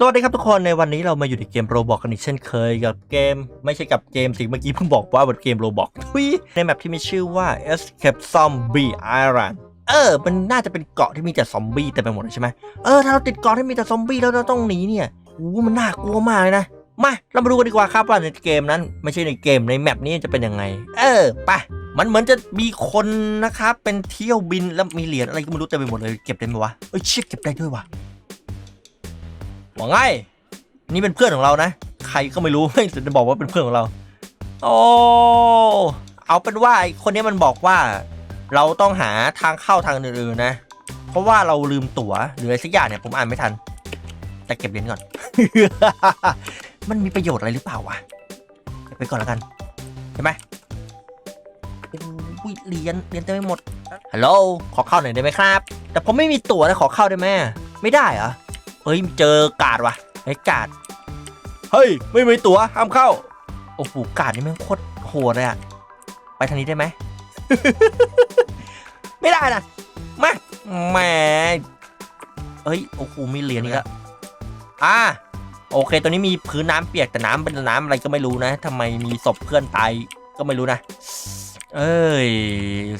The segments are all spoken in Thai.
สวัสดีครับทุกคนในวันนี้เรามาอยู่ในเกมโรบอกกันอีกเช่นเคยกับเกม ไม่ใช่กับเกมสิเมื่อกี้เพิ่งบอกว่าบนเกมโรบอกทุยในแมปที่มีชื่อว่า Escape Zombie Island เออ มันน่าจะเป็นเกาะที่มีแต่ซอมบี้เต็มไปหมดใช่ไหมเออถ้าเราติดเกาะที่มีแต่ซอมบี้แล้วเราต้องหนีเนี่ยโอ้มันน่ากลัวมากเลยนะมาเรามาดูกันดีกว่าครับว่าในเกมนั้น ไม่ใช่ในเกมในแมปนี้จะเป็นยังไง เออไปมันเหมือนจะมีคนนะครับเป็นเที่ยวบินแล้วมีเหรียญอะไรก็ไม่รู้เต็มไปหมดเลยเก็บได้ไหมวะเอ้ยเชี่ยเก็บได้ด้วยวะ ว่าไงนี่เป็นเพื่อนของเรานะ ใครก็ไม่รู้ไม่จะบอกว่าเป็นเพื่อนของเรา โอ้เอาเป็นว่าไอคนนี้มันบอกว่า เราต้องหาทางเข้าทางอื่นๆนะ เพราะว่าเราลืมตั๋วหรืออะไรสักอย่างเนี่ยผมอ่านไม่ทัน แต่เก็บเหรียญก่อน มันมีประโยชน์อะไรหรือเปล่าวะไปก่อนแล้วกันใช่ไหมอุ้ยเหรียญเหรียญเต็มไปหมดฮัลโหลขอเข้าหน่อยได้ไหมครับ แต่ผมไม่มีตั๋วนะขอเข้าได้ไหมไม่ได้เหรอ เฮ้ยเจอกาดว่ะไอ้กาดเฮ้ยไม่มีตั๋วห้ามเข้าโอ้โหกาดนี่แม่งโคตรโหดเลยอะไปทางนี้ได้ไหมไม่ได้นะมาแหมเอ้ยโอ้โหมีเหรียญอีกแล้วอ่าโอเคตัวนี้มีพื้นน้ำเปียกแต่น้ำเป็นน้ำอะไรก็ไม่รู้นะทำไมมีศพเพื่อนตายก็ไม่รู้นะ เอ้ย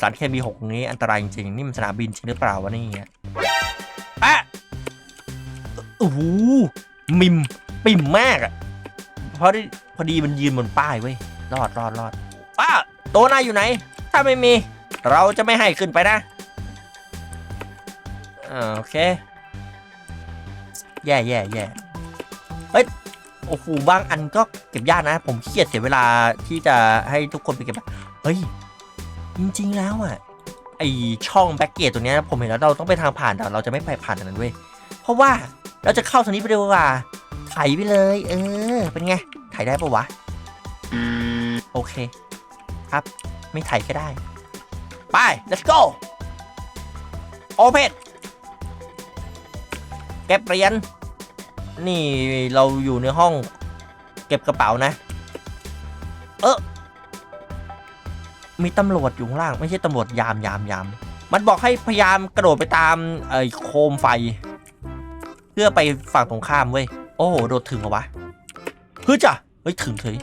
สารเคมีหกนี้อันตรายจริงๆนี่มันสนามบินจริงหรือเปล่าวะนี่อะ โอ้โหมิมปิ่มมากอะเพราะที่พอดีมันยืนบนป้ายเว้ยรอดรอดรอดป้าตัวนายอยู่ไหน ถ้าไม่มี เราจะไม่ให้ขึ้นไปนะโอเค แย่แย่แย่เฮ้ยโอ้โหบางอันก็เก็บยากนะ ผมขี้เกียจเสียเวลาที่จะให้ทุกคนไปเก็บเฮ้ย จริงๆแล้วอะไอช่องแบ็กเกตตัวเนี้ยผมเห็นแล้วเราต้องไปทางผ่านแต่เราจะไม่ไปผ่านอันนั้นเว้ยเพราะว่า เราจะเข้าทางนี้ไปดีกว่าไถไปเลย เออ เป็นไงไถได้ปะวะ โอเค ครับ ไม่ไถก็ได้ ไป let's go open เก็บเหรียญนี่เราอยู่ในห้อง เก็บกระเป๋านะ เออมีตำรวจอยู่ข้างล่าง ไม่ใช่ตำรวจยามยามยาม มันบอกให้พยายามกระโดดไปตามไอ้โคมไฟ เพื่อไปฝั่งตรงข้ามเว้ย โอ้โห โดดถึงเหรอวะเฮ้ยจ้ะเฮ้ยถึงเฉย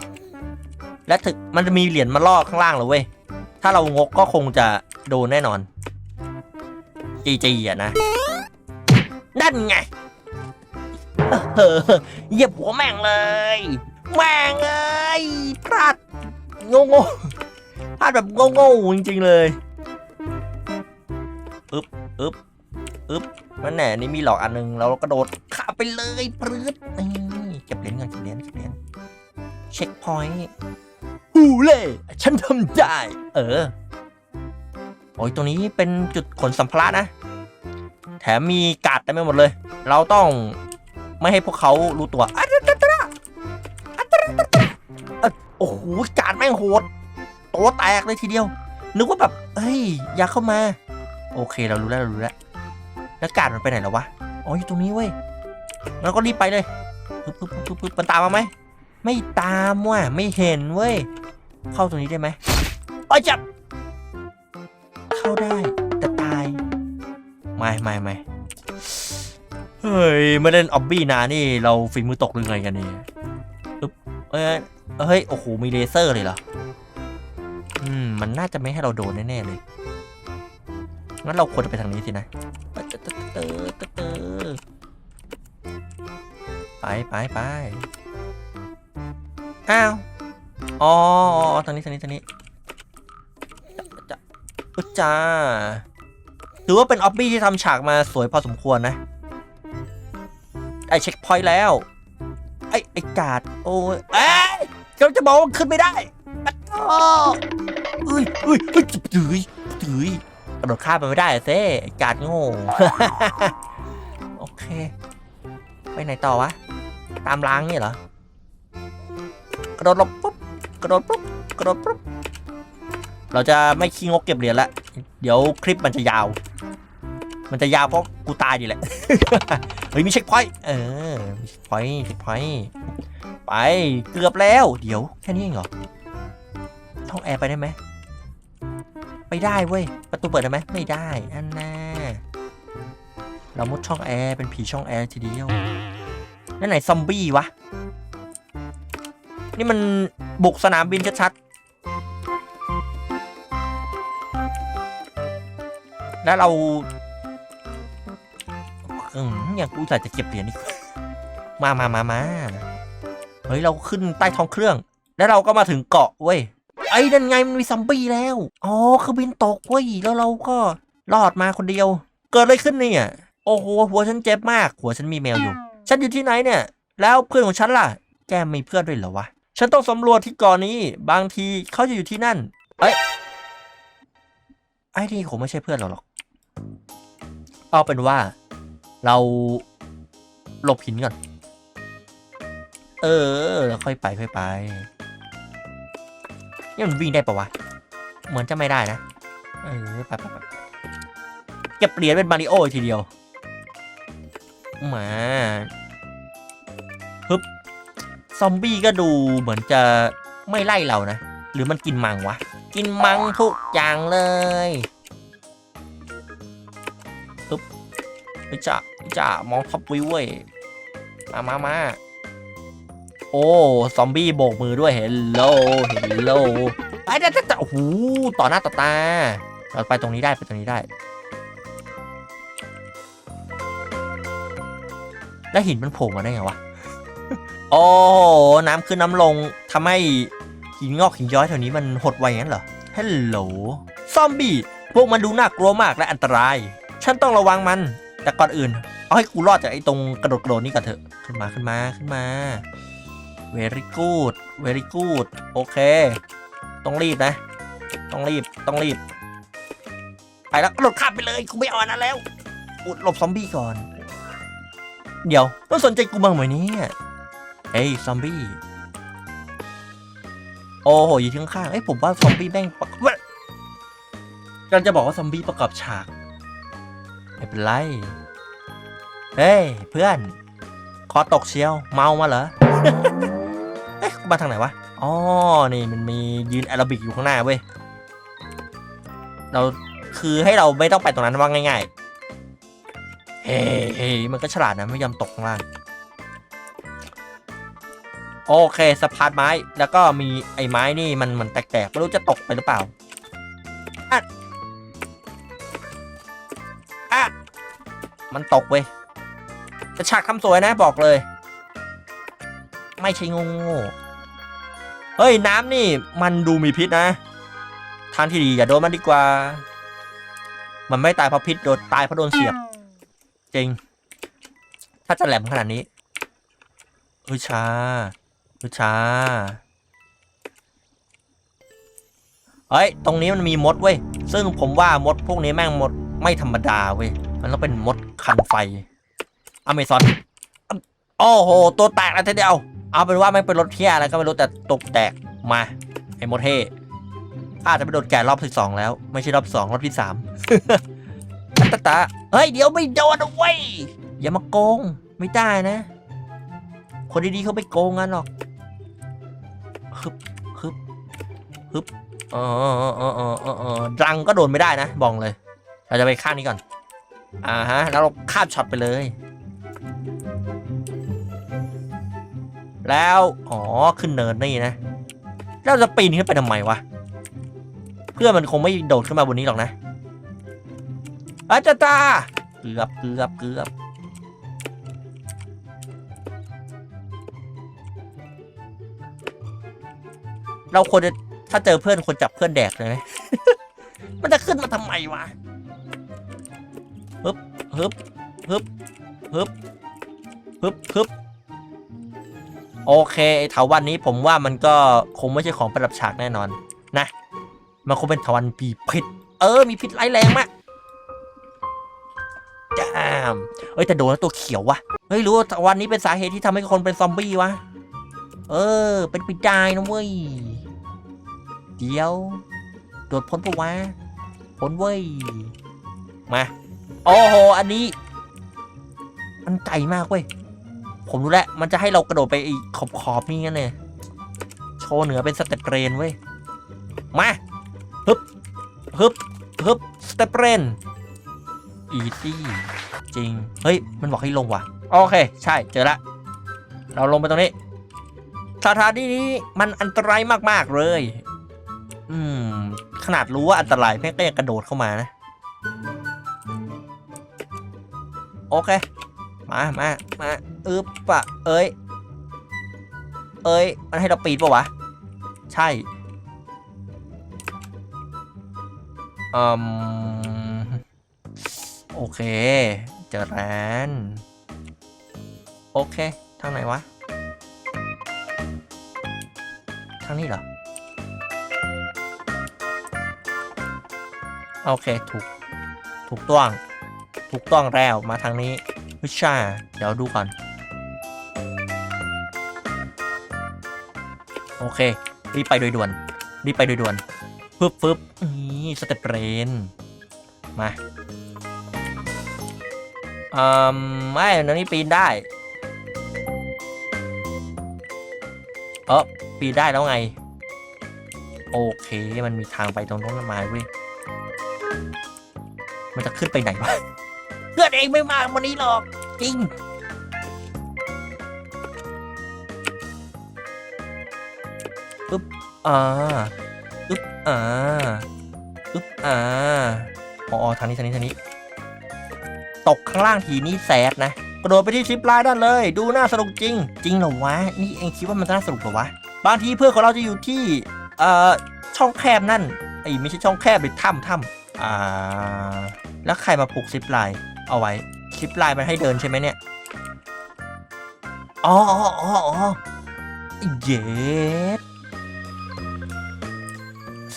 และถึงมันจะมีเหรียญมาล่อข้างล่างเหรอเว้ย ถ้าเรางกก็คงจะโดนแน่นอน จีจีอะนะ นั่นไงเหยียบหัวแม่งเลย แม่งเอ้ยพลาดงงๆพลาดแบบงงๆจริงๆเลย อึ๊บอึ๊บอึ๊บ มันแหน่นี่มีหลอกอันนึงเรากระโดดข้าไปเลยปรื๊ดนี่เก็บเหรียญก่อนเก็บเหรียญเก็บเหรียญเช็คพอยต์ฮูเล่ฉันทำได้ เออ โอ้ยตรงนี้เป็นจุดขนสัมภาระนะ แถมมีกาดเต็มไปหมดเลย เราต้องไม่ให้พวกเขารู้ตัวอะตตะตะอะตตะตะโอ้โหกาดแม่งโหดตัวแตกเลยทีเดียว นึกว่าแบบเฮ้ย อย่าเข้ามา โอเคเรารู้แล้วเรารู้แล้ว แล้วกาดมันไปไหนแล้ววะ อ๋ออยู่ตรงนี้เว้ยเราก็รีบไปเลยปึ๊บปึ๊บปึ๊บปึ๊บมันตามมาไหม ไม่ตามว่ะ ไม่เห็นเว้ย เข้าตรงนี้ได้ไหมโอ้ยจับ เข้าได้แต่ตาย ไม่ไม่ไม่เฮ้ยไม่เล่นออบบี้นานนี่เราฝีมือตกหรือไงกันเนี่ยปึ๊บเอ้ยเฮ้ย โอ้โห มีเลเซอร์เลยเหรอ อืม มันน่าจะไม่ให้เราโดนแน่ๆเลย งั้นเราควรจะไปทางนี้สินะ ไปไปไปอ้าว อ๋อทางนี้ทางนี้ทางนี้จะอุจาถือว่าเป็นออบบี้ที่ทำฉากมาสวยพอสมควรนะ ไอเช็คพอยต์แล้ว ไอไอกาด โอ้ยเอ้ยกำลังจะบอกว่าขึ้นไม่ได้อะโอ้เอ้ยเอ้ยเอ้ยถือถือกระโดดข้ามไปไม่ได้เซ่กาดโง่ โอเค ไปไหนต่อวะ ตามล้างเนี่ยเหรอ กระโดดหลบปุ๊บ กระโดดปุ๊บ กระโดดปุ๊บ เราจะไม่ขี้งกเก็บเหรียญละ เดี๋ยวคลิปมันจะยาว มันจะยาวเพราะกูตายดีแหละ เฮ้ยมีเช็คพอยต์ เออ มีเช็คพอยต์เช็คพอยต์ไป เกือบแล้ว เดี๋ยวแค่นี้เองเหรอช่องแอร์ไปได้ไหมไปได้เว้ย ประตูเปิดได้ไหมไม่ได้อันน่าเรามุดช่องแอร์เป็นผีช่องแอร์ทีเดียว นั่นไหนซอมบี้วะ นี่มันบุกสนามบินชัดๆ แล้วเราอืมอย่างกูจะจะเก็บเหรียญนี่มามามามาเฮ้ย เราขึ้นใต้ท้องเครื่อง แล้วเราก็มาถึงเกาะเว้ย ไอ้นั่นไงมันมีซอมบี้แล้ว อ๋อคือบินตกเว้ย แล้วเราก็รอดมาคนเดียว เกิดอะไรขึ้นเนี่ย โอ้โห หัวฉันเจ็บมาก หัวฉันมีแมวอยู่ ฉันอยู่ที่ไหนเนี่ย แล้วเพื่อนของฉันล่ะ แกมีเพื่อนด้วยเหรอวะ ฉันต้องสำรวจที่กาะนี้ บางทีเขาจะอยู่ที่นั่น เอ้ย ไอ้นี่คงไม่ใช่เพื่อนเราหรอก เอาเป็นว่า เราหลบหินก่อน เออแล้วค่อยไปค่อยไป นี่มันวิ่งได้ปะวะ เหมือนจะไม่ได้นะ เออ ไปไปไปเก็บเหรียญเป็นมาริโอทีเดียว มาฮึบซอมบี้ก็ดูเหมือนจะไม่ไล่เรานะ หรือมันกินมังวะ กินมังทุกอย่างเลยฮึบไปจ่าไปจ่ามองท็อปวิวเว้ยมามามาโอ้ ซอมบี้โบกมือด้วยเฮลโลเฮลโลไอ้เจ้าเจ้าโอ้โหต่อหน้าต่อตาเราไปตรงนี้ได้ไปตรงนี้ได้ แล้วหินมันโผล่มาได้ไงวะ โอ้น้ำขึ้นน้ำลงทำให้หินงอกหินย้อยแถวนี้มันหดไวงั้นเหรอฮัลโหลซอมบี้พวกมันดูน่ากลัวมากและอันตราย ฉันต้องระวังมัน แต่ก่อนอื่น เอาให้กูรอดจากไอ้ตรงกระโดดกระโดดนี่ก่อนเถอะ ขึ้นมาขึ้นมาขึ้นมา very good very good โอเค ต้องรีบนะ ต้องรีบต้องรีบ ไปแล้วกระโดดข้ามไปเลยกูไม่เอาอันนั้นแล้วอุดหลบซอมบี้ก่อน เดี๋ยวมันสนใจกูบ้างไหมเนี่ยเอ้ยซอมบี้โอ้โหอยู่ข้างๆเอ้ยผมว่าซอมบี้แม่งประกอบกำลังจะบอกว่าซอมบี้ประกอบฉากไม่เป็นไร เฮ้ยเพื่อน คอตกเชียว เมามาเหรอ เอ๊ะมาทางไหนวะ อ๋อ นี่มันมียืนแอโรบิกอยู่ข้างหน้าเว้ย เราคือให้เราไม่ต้องไปตรงนั้นว่าง่ายๆ เฮ้เฮ้มันก็ฉลาดนะไม่ยอมตกข้างล่าง โอเคสะพานไม้ แล้วก็มีไอ้ไม้นี่มันมันแตกๆไม่รู้จะตกไปหรือเปล่าอะอะมันตกเว้ยแต่ฉากทำสวยนะบอกเลย ไม่ใช่งงเฮ้ยน้ำนี่มันดูมีพิษนะ ทางที่ดีอย่าโดนมันดีกว่า มันไม่ตายเพราะพิษโดนตายเพราะโดนเสียบ จริง ถ้าจะแหลมขนาดนี้เฮ้ยช้าเฮ้ยช้าเฮ้ย ตรงนี้มันมีมดเว้ย ซึ่งผมว่ามดพวกนี้แม่งมดไม่ธรรมดาเว้ย มันต้องเป็นมดคันไฟ อเมซอน โอ้โห ตัวแตกแล้วทีเดียว เอาเป็นว่าไม่งเป็นรถเที่ยอะไรก็ไม่รู้แต่ตกแตกมา ไอ้มดเท่อาจจะไปโดนแก่รอบที่สองแล้ว ไม่ใช่รอบสองรอบที่สาม ตาตาเฮ้ยเดี๋ยวไม่โดนเอาไว้ยอย่ามาโกงไม่ได้นะ คนดีๆเขาไม่โกงกันหรอกฮึบฮึบฮึบเออเออเออเออเออเออรังก็โดนไม่ได้นะบอกเลย เราจะไปข้างนี้ก่อนอ่าฮะแล้วเราข้ามช็อตไปเลย แล้วอ๋อขึ้นเนินนี่นะเราจะปีนขึ้นไปทำไมวะเพื่อนมันคงไม่โดดขึ้นมาบนนี้หรอกนะ อาจาตาเกือบเกือบเกือบเราควรจะถ้าเจอเพื่อนควรจับเพื่อนแดกเลยไหมมันจะขึ้นมาทำไมวะฮึบฮึบฮึบฮึบฮึบฮึบโอเคไอ้เถาวันนี้ผมว่ามันก็คงไม่ใช่ของประดับฉากแน่นอน นะ มันคงเป็นเถาวันปีพิษ เออ มีพิษร้ายแรงมาก เอ้ยแต่โดนแล้วตัวเขียววะเฮ้ยรู้ว่าวันนี้เป็นสาเหตุที่ทำให้คนเป็นซอมบี้วะ เออ เป็นไปได้นะเว้ย เดี๋ยว โดดพ้นปะวะ พ้นเว้ย มา โอ้โห อันนี้ มันไกลมากเว้ย ผมรู้แล้ว มันจะให้เรากระโดดไปอีกขอบขอบๆนี่งั้นเลยโชว์เหนือเป็นสเต็ปเรนเว้ย มาฮึบฮึบฮึบสเต็ปเรนอีซี่ จริง เฮ้ย มันบอกให้ลงว่ะ โอเค ใช่ เจอละ เราลงไปตรงนี้สถานที่นี้มันอันตรายมากๆเลย อืม ขนาดรู้ว่าอันตรายแม่งก็ยังกระโดดเข้ามานะ โอเค มา มา มาอึบปะ เอ้ย เอ้ย มันให้เราปีนปะวะ ใช่อืมโอเค เจอร้านโอเค ทางไหนวะ ทางนี้เหรอ โอเค ถูก ถูกต้อง ถูกต้องแล้ว มาทางนี้วิชา เดี๋ยวดูก่อน โอเค รีบไปโดยด่วน รีบไปโดยด่วนฟึบฟึบนี่สเตปเรน มา อืมไม่ตรงนี้ปีนได้ เออปีนได้แล้วไง โอเค มันมีทางไปตรงโน้นไมาเว้ย มันจะขึ้นไปไหนวะเพื่อนเองไม่มาวันนี้หรอก จริงปึ๊บอ่าอึ๊บอ่าอึ๊บอ่าอ๋อทางนี้ทางนี้ทางนี้ ตกข้างล่างทีนี้แซดนะ กระโดดไปที่ชิปไลน์ด้านเลย ดูน่าสนุกจริง จริงเหรอวะ นี่เองคิดว่ามันน่าสนุกเหรอวะ บางทีเพื่อนของเราจะอยู่ที่เอ่อช่องแคบนั่นไอ้ไม่ใช่ช่องแคบเลยถ้ำถ้ำอ่าแล้วใครมาผูกซิปไลน์เอาไว้ซิปไลน์มันให้เดินใช่ไหมเนี่ยอ๋ออ๋ออ๋ออ๋อเย็ด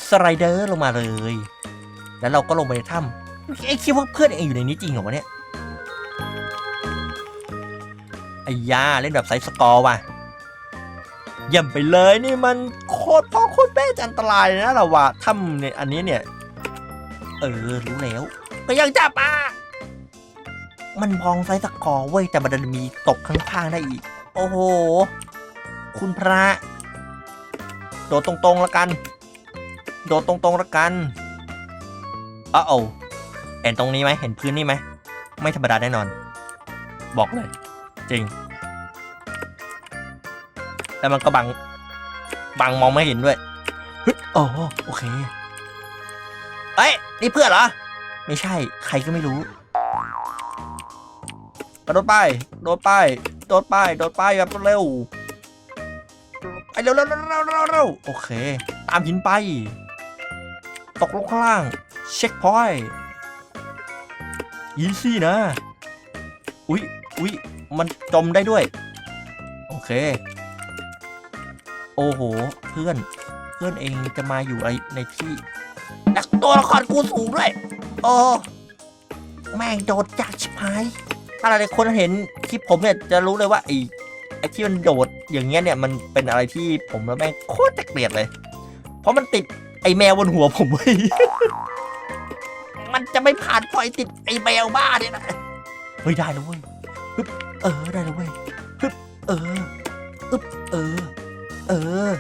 สไลเดอร์ลงมาเลย แล้วเราก็ลงไปในถ้ำไอ้คิดว่าเพื่อนเองอยู่ในนี้จริงเหรอวะเนี่ย ไอ้ยาเล่นแบบไซส์สกอร์ว่ะเยี่ยมไปเลยนี่มันโคตรพ่อโคตรแม่จะอันตรายนะเราว่าถ้ำเนี่ยอันนี้เนี่ย เออรู้แล้วก็ยังจับอะมันพองไซส์สกอร์เว้ยแต่มันดันมีตกข้างๆได้อีก โอ้โห คุณพระ โดดตรงๆล้วกัน โดดตรงๆล้วกันอ้าวเห็นตรงนี้ไหมเห็นพื้นนี่ไหมไม่ธรรมดาแน่นอน บอกเลย จริง แล้วมันก็บัง บังมองไม่เห็นด้วยฮึโอ้โอเค เอ้ย นี่เพื่อนเหรอ ไม่ใช่ ใครก็ไม่รู้กระโดดไปโดดไปโดดไปโดดไปแบบเร็วไปเร็วเร็วเร็วเร็วเร็วเร็วโอเค ตามหินไป ตกลงข้างล่าง เช็คพอยต์ยีซี่นะ อุ๊ย อุ๊ย มันจมได้ด้วย โอเค โอ้โห เพื่อน เพื่อนเองจะมาอยู่ในในที่นักตัวละครกูสูงด้วย โอ้แม่งโดดจากชิบหายถ้าหลายคนเห็นคลิปผมเนี่ยจะรู้เลยว่าไอ้ไอ้ที่มันโดดอย่างเงี้ยเนี่ยมันเป็นอะไรที่ผมแล้วแม่งโคตรเกลียดเลย เพราะมันติดไอ้แมวบนหัวผมเว้ยมันจะไม่ผ่านปล่อยติดไอ้แมวบ้าเนี่ยนะเฮ้ยได้แล้วเว้ย เออ ได้แล้วเว้ยฮึบเอออึบเออ เออ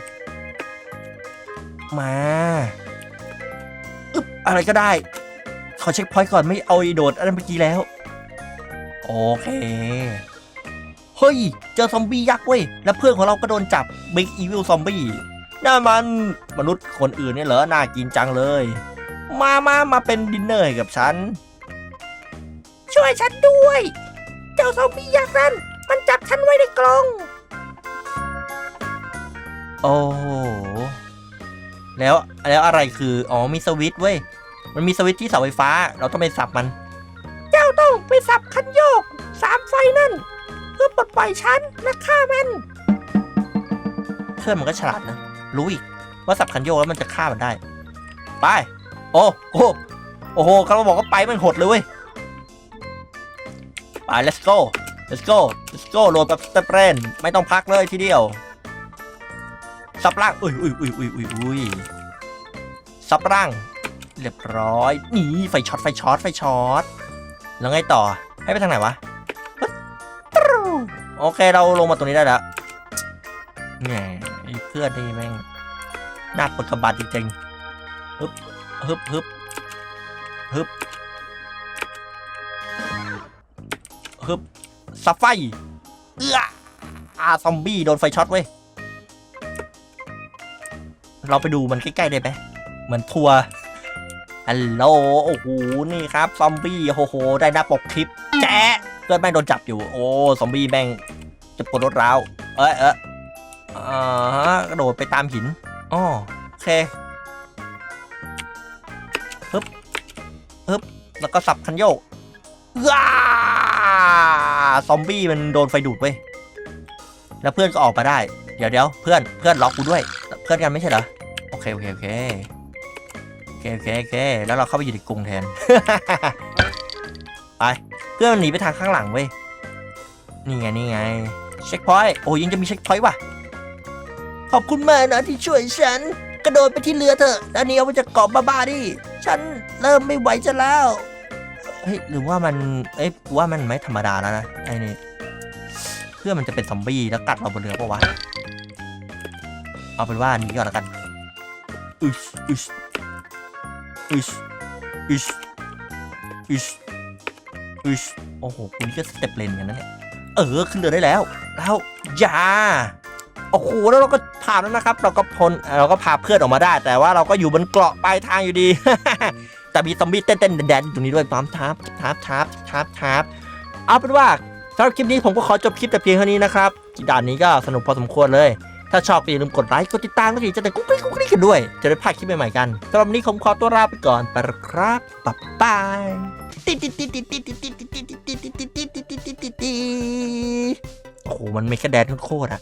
มาอึบอะไรก็ได้ ขอเช็คพอยต์ก่อนไม่เอาอ้โดดอันเมื่อกี้แล้ว โอเค เฮ้ย เจอซอมบี้ยักษ์เว้ย แล้วเพื่อนของเราก็โดนจับ Big Evil Zombie น่ามันมนุษย์คนอื่นเนี่ยเหรอ น่ากินจังเลย มามามาเป็นดินเนอร์ให้กับฉัน ช่วยฉันด้วย จ้าซอมบี้ยักษ์นั้นมันจับฉันไว้ในกรงโอ้โห แล้วแล้วอะไรคือ อ๋อมีสวิตช์เว้ย มันมีสวิตช์ที่เสาไฟฟ้า เราต้องไปสับมัน เจ้าต้องไปสับคันโยกสามไฟนั่น เพื่อปลดปล่อยฉันและฆ่ามันเพื่อนมันก็ฉลาดนะ รู้อีกว่าสับคันโยกแล้วมันจะฆ่ามันได้ ไป โอ้โอ้โอ้โหเขาบอกว่าไปมันหดเลยเว้ย let's go let's go let's go โหลดแบบสเตปเรนไม่ต้องพักเลยทีเดียวสับล่างอุ้ยอุ้ยอุ้ยอุ้ยอุ้ยอุ้ยสับล่าง เรียบร้อย นี่ไฟช็อตไฟช็อตไฟช็อตแล้วไงต่อให้ไปทางไหนวะโอเคเราลงมาตรงนี้ได้แล้วแหมไอ้เพื่อนนี่แม่งน่าปวดกระบาดจริงๆฮึบฮึบฮึบฮึบ ฮึบสับไฟ เอื้อาซอมบี้โดนไฟช็อตเว้ย เราไปดูมันใกล้ๆได้ไหมเหมือนทัวร์ฮัลโหลโอ้โห นี่ครับ ซอมบี้โอ้โห ได้หน้าปกคลิป แจ๊ะเพื่อนแม่งโดนจับอยู่ โอ้ ซอมบี้แม่งจะปวดรถร้าว เอ้ยเอ้ยอ่าฮะกระโดดไปตามหินอ๋อโอเคฮึบฮึบแล้วก็สับคันโยกว้า ซอมบี้มันโดนไฟดูดเว้ยแล้วเพื่อนก็ออกมาได้ เดี๋ยวเดี๋ยวเพื่อนเพื่อนล็อกกูด้วย เพื่อนกันไม่ใช่เหรอ โอเคโอเคโอเคโอเคโอเคโอเค แล้วเราเข้าไปอยู่ในกรุงแทน ไป เพื่อนมันหนีไปทางข้างหลังเว้ย นี่ไงนี่ไง เช็คพอยต์ โอ้ยังจะมีเช็คพอยต์ว่ะ ขอบคุณมากนะที่ช่วยฉัน กระโดดไปที่เรือเถอะแล้วนี้เอาไปจากเกาะบ้าๆดิ ฉันเริ่มไม่ไหวจะแล้ว เฮ้ยหรือว่ามันเอ้ยว่ามันไม่ธรรมดาแล้วนะไอ้นี่เพื่อนมันจะเป็นซอมบี้แล้วกัดเราบนเรือปะวะเอาเป็นว่านี้ก่อนแล้วกันอึชอึชอึชอึชอึชอึชโอ้โหคุณนี่ก็สเต็ปเลนกันนะเนี่ยเออขึ้นเรือได้แล้ว แล้วยาโอ้โหแล้วเราก็ผ่านแล้วนะครับ เราก็พ้นเราก็พาเพื่อนออกมาได้ แต่ว่าเราก็อยู่บนเกาะปลายทางอยู่ดี แต่มีซอมบี้เต้นเต้นแดนอยู่นี้ด้วยปั๊มทับทับทับทับทับเอาเป็นว่าสำหรับคลิปนี้ผมก็ขอจบคลิปแต่เพียงเท่านี้นะครับด่านนี้ก็สนุกพอสมควรเลย ถ้าชอบอย่าลืมกดไลค์กดติดตามก็อย่าลืมจะแต่กุ๊กกิ๊กกุ๊กกิ๊กกันด้วย จะได้พลาดคลิปใหม่ๆกันสำหรับวันนี้ผมขอตัวลาไปก่อนไปละครับบ๊ายบายโอ้โหมันไม่แค่แดนโคตรอะ